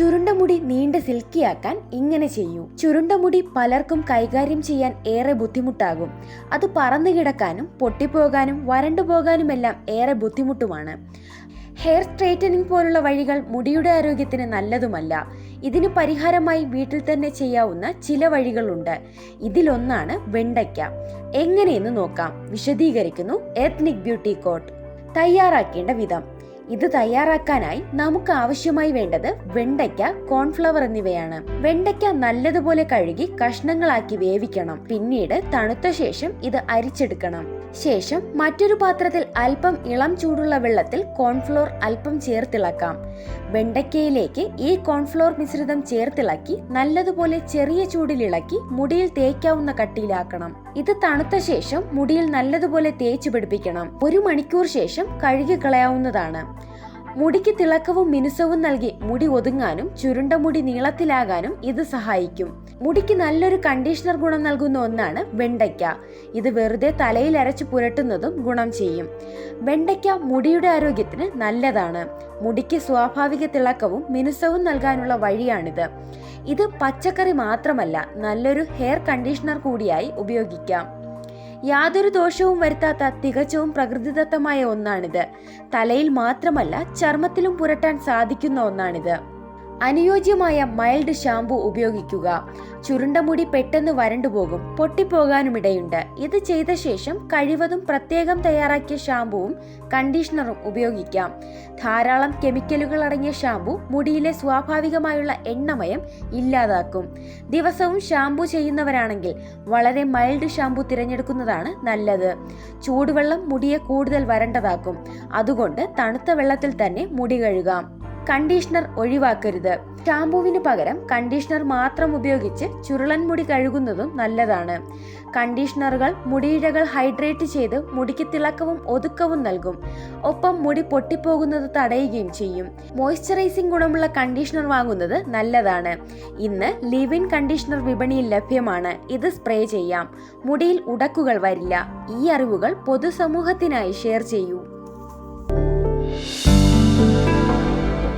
ചുരുണ്ട മുടി നീണ്ട സിൽക്കിയാക്കാൻ ഇങ്ങനെ ചെയ്യൂ. ചുരുണ്ട മുടി പലർക്കും കൈകാര്യം ചെയ്യാൻ ഏറെ ബുദ്ധിമുട്ടാകും. അത് പറന്നു കിടക്കാനും പൊട്ടിപ്പോകാനും വരണ്ടു പോകാനുമെല്ലാം ഏറെ ബുദ്ധിമുട്ടുമാണ്. ഹെയർ സ്ട്രെയിറ്റനിങ് പോലുള്ള വഴികൾ മുടിയുടെ ആരോഗ്യത്തിന് നല്ലതുമല്ല. ഇതിന് പരിഹാരമായി വീട്ടിൽ തന്നെ ചെയ്യാവുന്ന ചില വഴികളുണ്ട്. ഇതിലൊന്നാണ് വെണ്ടയ്ക്ക. എങ്ങനെയെന്ന് നോക്കാം. വിശദീകരിക്കുന്നു. Ethnic beauty coat. തയ്യാറാക്കേണ്ട വിധം. ഇത് തയ്യാറാക്കാനായി നമുക്ക് ആവശ്യമായി വേണ്ടത് വെണ്ടയ്ക്ക കോൺഫ്ലവർ എന്നിവയാണ്. വെണ്ടയ്ക്ക നല്ലതുപോലെ കഴുകി കഷ്ണങ്ങളാക്കി വേവിക്കണം. പിന്നീട് തണുത്ത ശേഷം ഇത് അരിച്ചെടുക്കണം. ശേഷം മറ്റൊരു പാത്രത്തിൽ അല്പം ഇളം ചൂടുള്ള വെള്ളത്തിൽ കോൺഫ്ലോർ അല്പം ചേർത്തിളക്കാം. വെണ്ടയ്ക്കയിലേക്ക് ഈ കോൺഫ്ലോർ മിശ്രിതം ചേർത്തിളക്കി നല്ലതുപോലെ ചെറിയ ചൂടിലിളക്കി മുടിയിൽ തേക്കാവുന്ന കട്ടിയിലാക്കണം. ഇത് തണുത്ത ശേഷം മുടിയിൽ നല്ലതുപോലെ തേച്ചു പിടിപ്പിക്കണം. ഒരു മണിക്കൂർ ശേഷം കഴുകി കളയാവുന്നതാണ്. മുടിക്ക് തിളക്കവും മിനുസവും നൽകി മുടി ഒതുങ്ങാനും ചുരുണ്ട മുടി നീളത്തിലാകാനും ഇത് സഹായിക്കും. മുടിക്ക് നല്ലൊരു കണ്ടീഷണർ ഗുണം നൽകുന്ന ഒന്നാണ് വെണ്ടയ്ക്ക. ഇത് വെറുതെ തലയിൽ അരച്ച് പുരട്ടുന്നതും ഗുണം ചെയ്യും. വെണ്ടയ്ക്ക മുടിയുടെ ആരോഗ്യത്തിന് നല്ലതാണ്. മുടിക്ക് സ്വാഭാവിക തിളക്കവും മിനുസവും നൽകാനുള്ള വഴിയാണിത്. ഇത് പച്ചക്കറി മാത്രമല്ല നല്ലൊരു ഹെയർ കണ്ടീഷണർ കൂടിയായി ഉപയോഗിക്കാം. യാതൊരു ദോഷവും വരുത്താത്ത തികച്ചവും പ്രകൃതിദത്തമായ ഒന്നാണിത്. തലയിൽ മാത്രമല്ല ചർമ്മത്തിലും പുരട്ടാൻ സാധിക്കുന്ന ഒന്നാണിത്. അനുയോജ്യമായ മൈൽഡ് ഷാംപൂ ഉപയോഗിക്കുക. ചുരുണ്ട മുടി പെട്ടെന്ന് വരണ്ടുപോകും പൊട്ടിപ്പോകാനുമിടയുണ്ട്. ഇത് ചെയ്ത ശേഷം കഴിവതും പ്രത്യേകം തയ്യാറാക്കിയ ഷാംപുവും കണ്ടീഷണറും ഉപയോഗിക്കാം. ധാരാളം കെമിക്കലുകൾ അടങ്ങിയ ഷാംപു മുടിയിലെ സ്വാഭാവികമായുള്ള എണ്ണമയം ഇല്ലാതാക്കും. ദിവസവും ഷാംപു ചെയ്യുന്നവരാണെങ്കിൽ വളരെ മൈൽഡ് ഷാംപു തിരഞ്ഞെടുക്കുന്നതാണ് നല്ലത്. ചൂടുവെള്ളം മുടിയെ കൂടുതൽ വരണ്ടതാക്കും. അതുകൊണ്ട് തണുത്ത വെള്ളത്തിൽ തന്നെ മുടി കഴുകാം. കണ്ടീഷണർ ഒഴിവാക്കരുത്. ഷാമ്പുവിന് പകരം കണ്ടീഷണർ മാത്രം ഉപയോഗിച്ച് ചുരുളൻ മുടി കഴുകുന്നതും നല്ലതാണ്. കണ്ടീഷണറുകൾ മുടിയിഴകൾ ഹൈഡ്രേറ്റ് ചെയ്ത് മുടിക്ക് തിളക്കവും ഒതുക്കവും നൽകും. ഒപ്പം മുടി പൊട്ടിപ്പോകുന്നത് തടയുകയും ചെയ്യും. മോയ്സ്ചറൈസിംഗ് ഗുണമുള്ള കണ്ടീഷണർ വാങ്ങുന്നത് നല്ലതാണ്. ഇന്ന് ലിവിൻ കണ്ടീഷണർ വിപണിയിൽ ലഭ്യമാണ്. ഇത് സ്പ്രേ ചെയ്യാം. മുടിയിൽ ഉടക്കുകൾ വരില്ല. ഈ അറിവുകൾ പൊതുസമൂഹത്തിനായി ഷെയർ ചെയ്യൂ.